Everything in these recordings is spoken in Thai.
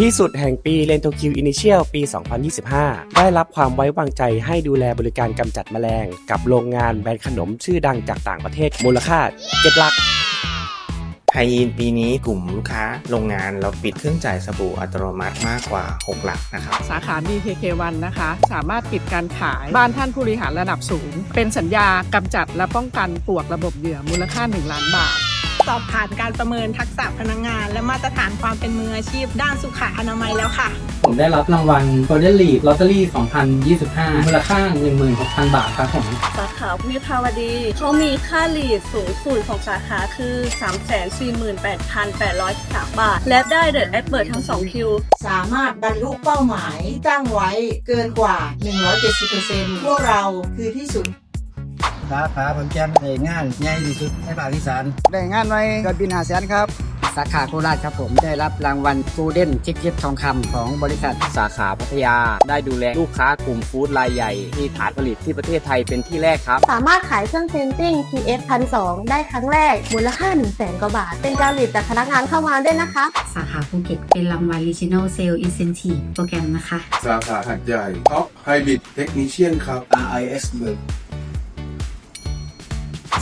ที่สุดแห่งปีเลนโตคิวอินิเชียลปี 2025 ได้รับความไว้วางใจให้ดูแลบริการกำจัดแมลง กับโรงงานแบรนด์ขนมชื่อดังจากต่างประเทศมูลค่าเจ็ดหลักไฮยีนปีนี้กลุ่มลูกค้าโรงงานเราปิดเครื่องจ่ายสบู่อัตโนมัติมากกว่า 6 หลักนะครับสาขา BKK1 นะคะ สามารถปิดการขายบ้านท่านผู้บริหารระดับสูง เป็นสัญญากำจัดและป้องกันปลวกระบบเหยื่อมูลค่า 1 ล้านบาท สอบผ่านการประเมินทักษะพนักงาน และมาตรฐานความเป็นมืออาชีพ ด้านสุขอนามัยแล้วค่ะ ผมได้รับรางวัล Golden Lead Lottery 2025 มูลค่า 16,000 บาทครับผมสาขาวิภาวดีเขามีค่าลีดสูงสุดของสาขาคือ 348,803 บาท และได้เดอะแอดเบิร์ทั้ง 2 คิว สามารถบรรลุเป้าหมายที่ตั้งไว้เกินกว่า 170%พวกเราคือที่สุด สาขาผลแจ้งได้งานใหญ่ที่สุดในภาคอีสานได้งานไว้เกิดบินหาแสนครับ สาขาโคราชครับผมได้รับรางวัล Golden Ticket ทองคำของบริษัท สาขาพัทยา ได้ดูแลลูกค้ากลุ่มฟู้ดรายใหญ่ที่ฐานผลิตที่ประเทศไทยเป็นที่แรกครับ สามารถขายเครื่องเพนติ้ง TS 1 2ได้ครั้งแรก มูลค่า 1 0 0 0 0 0กว่าบาท เป็นการหลีดจากพนักงานเข้ามาด้วยนะคะ สาขาภูเก็ตเป็นรางวัล Regional Sale Incentive โปรแกรมนะคะ สาขาหัดใหญ่ Top Hybrid Technician ครับ RIS เบิร์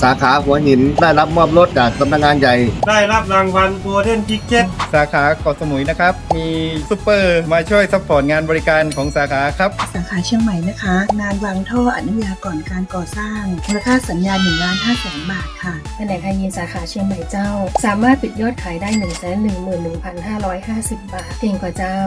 สาขาหัวหิน ได้รับมอบรถจากสำนักงานใหญ่ ได้รับรางวัลโกลเด้นทิกเก็ตสาขาเกาะสมุยนะครับ มีซูเปอร์มาช่วยซัพพอร์ตงานบริการของสาขาครับ สาขาเชียงใหม่นะคะ งานวางท่ออนุญาก่อนการก่อสร้างมูลค่าสัญญา1ล้าน5แสนบาทค่ะแผนกไฮยีนสาขาเชียงใหม่เจ้า สามารถปิดยอดขายได้ 1 1 1 5 5 5บาท เก่งกว่าเจ้า